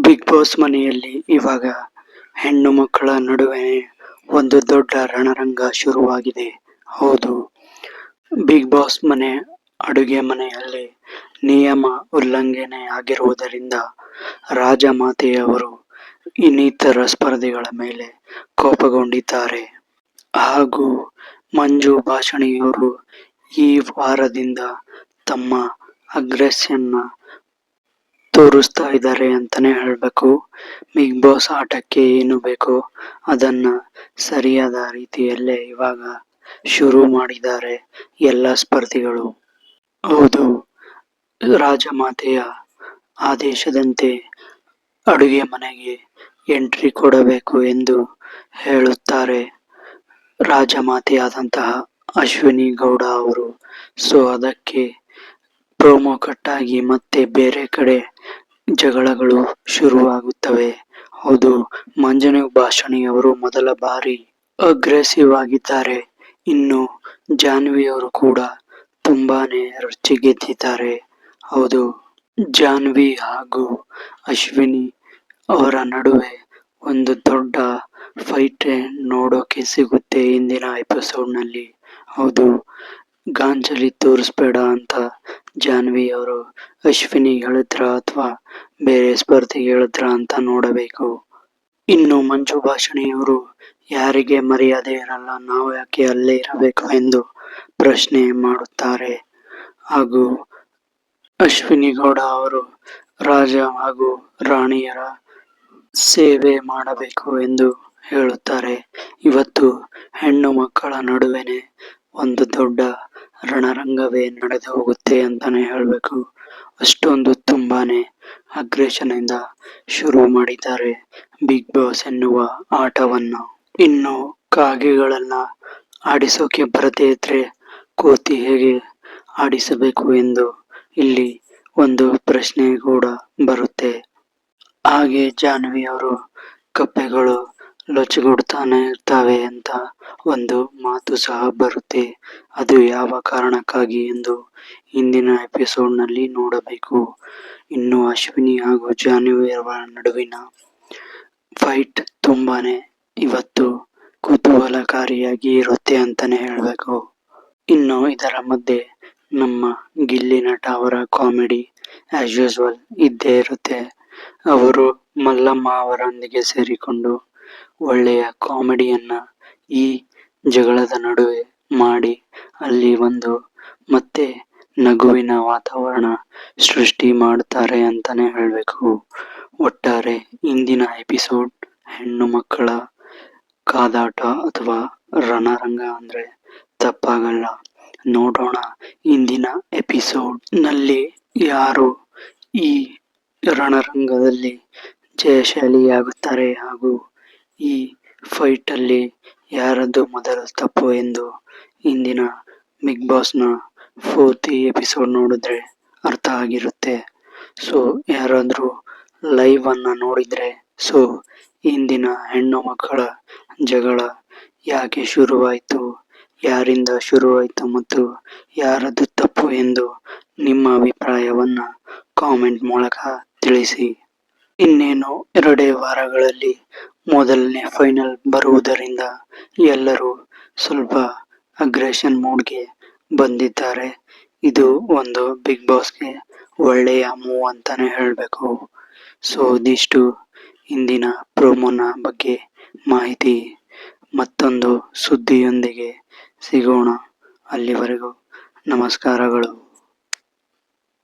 Big boss ಮನೆಯಲ್ಲಿ ಇವಾಗ ಹೆಣ್ಣು ಮಕ್ಕಳ ನಡುವೆ ಒಂದು ದೊಡ್ಡ ರಣರಂಗ ಶುರುವಾಗಿದೆ. ಹೌದು. ಬಿಗ್ ಬಾಸ್ ಮನೆ ಅಡುಗೆ ಮನೆಯಲ್ಲಿ ನಿಯಮ ಉಲ್ಲಂಘನೆ ಆಗಿರುವುದರಿಂದ ರಾಜಮಾತೆಯವರು ಇನ್ನಿತರ ಸ್ಪರ್ಧಿಗಳ ಮೇಲೆ ಕೋಪಗೊಂಡಿದ್ದಾರೆ. ಹಾಗೂ ಮಂಜು ಭಾಷಣಿಯವರು ಈ ವಾರದಿಂದ ತಮ್ಮ ಅಗ್ರೆಷನ್ನ ತೋರಿಸ್ತಾ ಇದ್ದಾರೆ ಅಂತಾನೆ ಹೇಳ್ಬೇಕು. ಬಿಗ್ ಬಾಸ್ ಆಟಕ್ಕೆ ಏನು ಬೇಕೋ ಅದನ್ನ ಸರಿಯಾದ ರೀತಿಯಲ್ಲೇ ಇವಾಗ ಶುರು ಮಾಡಿದ್ದಾರೆ ಎಲ್ಲ ಸ್ಪರ್ಧಿಗಳು. ಹೌದು, ರಾಜಮಾತೆಯ ಆದೇಶದಂತೆ ಅಡುಗೆ ಮನೆಗೆ ಎಂಟ್ರಿ ಕೊಡಬೇಕು ಎಂದು ಹೇಳುತ್ತಾರೆ ರಾಜಮಾತೆಯಾದಂತಹ ಅಶ್ವಿನಿ ಗೌಡ ಅವರು. ಸೊ ಅದಕ್ಕೆ ಪ್ರೋಮೋ ಆಗಿ ಮತ್ತೆ ಬೇರೆ ಕಡೆ ಜಗಳಗಳು ಶುರುವಾಗುತ್ತವೆ. ಹೌದು ಮಂಜುನಾಥ್ ಭಾಷಣಿಯವರು ಮೊದಲ ಬಾರಿ ಅಗ್ರೆಸಿವ್ ಆಗಿದ್ದಾರೆ. ಇನ್ನು ಜಾನ್ವಿಯವರು ಕೂಡ ತುಂಬಾನೇ ಗೆದ್ದಿದ್ದಾರೆ. ಹೌದು, ಜಾನ್ವಿ ಹಾಗೂ ಅಶ್ವಿನಿ ಅವರ ನಡುವೆ ಒಂದು ದೊಡ್ಡ ಫೈಟ್ ನೋಡೋಕೆ ಸಿಗುತ್ತೆ ಇಂದಿನ ಎಪಿಸೋಡ್ನಲ್ಲಿ. ಹೌದು ಗಾಂಜಲಿ ತೋರಿಸ್ಬೇಡ ಅಂತ ಜಾನ್ವಿ ಅವರು ಅಶ್ವಿನಿ ಹೇಳಿದ್ರ ಅಥವಾ ಬೇರೆ ಸ್ಪರ್ಧಿ ಹೇಳಿದ್ರ ಅಂತ ನೋಡಬೇಕು. ಇನ್ನು ಮಂಜು ಭಾಷಣಿಯವರು ಯಾರಿಗೆ ಮರ್ಯಾದೆ ಇರಲ್ಲ, ನಾವು ಯಾಕೆ ಅಲ್ಲೇ ಇರಬೇಕು ಎಂದು ಪ್ರಶ್ನೆ ಮಾಡುತ್ತಾರೆ. ಹಾಗೂ ಅಶ್ವಿನಿ ಗೌಡ ಅವರು ರಾಜ ಹಾಗೂ ರಾಣಿಯರ ಸೇವೆ ಮಾಡಬೇಕು ಎಂದು ಹೇಳುತ್ತಾರೆ. ಇವತ್ತು ಹೆಣ್ಣು ಮಕ್ಕಳ ನಡುವೆನೆ ಒಂದು ದೊಡ್ಡ ರಣರಂಗವೇ ನಡೆದು ಹೋಗುತ್ತೆ ಅಂತಾನೆ ಹೇಳಬೇಕು. ಅಷ್ಟೊಂದು ತುಂಬಾನೇ ಅಗ್ರೆಷನ್ ಇಂದ ಶುರು ಮಾಡಿದ್ದಾರೆ ಬಿಗ್ ಬಾಸ್ ಎನ್ನುವ ಆಟವನ್ನು. ಇನ್ನು ಕಾಗೆಗಳನ್ನ ಆಡಿಸೋಕೆ ಬರದೇ ಇದ್ರೆ ಕೋತಿ ಹೇಗೆ ಆಡಿಸಬೇಕು ಎಂದು ಇಲ್ಲಿ ಒಂದು ಪ್ರಶ್ನೆ ಕೂಡ ಬರುತ್ತೆ. ಹಾಗೆ ಜಾನ್ವಿ ಅವರು ಕಪ್ಪೆಗಳು ಲೊಚಗುಡ್ತಾನೆ ಇರ್ತವೆ ಅಂತ ಒಂದು ಮಾತು ಸಹ ಬರುತ್ತೆ. ಅದು ಯಾವ ಕಾರಣಕ್ಕಾಗಿ ಎಂದು ಇಂದಿನ ಎಪಿಸೋಡ್ನಲ್ಲಿ ನೋಡಬೇಕು. ಇನ್ನು ಅಶ್ವಿನಿ ಹಾಗೂ ಜಾನ್ವಿಯವರ ನಡುವಿನ ಫೈಟ್ ತುಂಬಾನೇ ಇವತ್ತು ಕುತೂಹಲಕಾರಿಯಾಗಿ ಇರುತ್ತೆ ಅಂತಾನೆ ಹೇಳಬೇಕು. ಇನ್ನು ಇದರ ಮಧ್ಯೆ ನಮ್ಮ ಗಿಲ್ಲಿ ನಟ ಅವರ ಕಾಮಿಡಿ ಆಸ್ ಯೂಸ್ವಲ್ ಇದ್ದೇ ಇರುತ್ತೆ. ಅವರು ಮಲ್ಲಮ್ಮ ಅವರೊಂದಿಗೆ ಸೇರಿಕೊಂಡು ಒಳ್ಳೆಯ ಕಾಮಿಡಿಯನ್ನ ಈ ಜಗಳದ ನಡುವೆ ಮಾಡಿ, ಅಲ್ಲಿ ಒಂದು ಮತ್ತೆ ನಗುವಿನ ವಾತಾವರಣ ಸೃಷ್ಟಿ ಮಾಡ್ತಾರೆ ಅಂತಾನೆ ಹೇಳಬೇಕು. ಒಟ್ಟಾರೆ ಇಂದಿನ ಎಪಿಸೋಡ್ ಹೆಣ್ಣು ಮಕ್ಕಳ ಕಾದಾಟ ಅಥವಾ ರಣರಂಗ ಅಂದ್ರೆ ತಪ್ಪಾಗಲ್ಲ. ನೋಡೋಣ ಇಂದಿನ ಎಪಿಸೋಡ್ನಲ್ಲಿ ಯಾರು ಈ ರಣರಂಗದಲ್ಲಿ ಜಯಶಾಲಿಯಾಗುತ್ತಾರೆ ಹಾಗೂ ಈ ಫೈಟ್ ಅಲ್ಲಿ ಯಾರದ್ದು ಮೊದಲು ತಪ್ಪು ಎಂದು ಇಂದಿನ ಬಿಗ್ ಬಾಸ್ನ ಪೂರ್ತಿ ಎಪಿಸೋಡ್ ನೋಡಿದ್ರೆ ಅರ್ಥ ಆಗಿರುತ್ತೆ. ಸೊ, ಯಾರಾದರೂ ಲೈವ್ ಅನ್ನ ನೋಡಿದ್ರೆ, ಸೊ, ಇಂದಿನ ಹೆಣ್ಣು ಮಕ್ಕಳ ಜಗಳ ಯಾಕೆ ಶುರುವಾಯಿತು, ಯಾರಿಂದ ಶುರುವಾಯಿತು ಮತ್ತು ಯಾರದ್ದು ತಪ್ಪು ಎಂದು ನಿಮ್ಮ ಅಭಿಪ್ರಾಯವನ್ನು ಕಾಮೆಂಟ್ ಮೂಲಕ ತಿಳಿಸಿ. ಇನ್ನೇನು, ಎರಡೇ ವಾರಗಳಲ್ಲಿ ಮೊದಲನೇ ಫೈನಲ್ ಬರುವುದರಿಂದ ಎಲ್ಲರೂ ಸ್ವಲ್ಪ ಅಗ್ರೆಷನ್ ಮೂಡ್ಗೆ ಬಂದಿದ್ದಾರೆ. ಇದು ಒಂದು ಬಿಗ್ ಬಾಸ್ಗೆ ಒಳ್ಳೆಯ ಮೂವ್ ಅಂತಾನೆ ಹೇಳಬೇಕು. ಸೊ ಇದಿಷ್ಟು ಇಂದಿನ ಪ್ರೋಮೋನ ಬಗ್ಗೆ ಮಾಹಿತಿ. ಮತ್ತೊಂದು ಸುದ್ದಿಯೊಂದಿಗೆ ಸಿಗೋಣ. ಅಲ್ಲಿವರೆಗೂ ನಮಸ್ಕಾರಗಳು.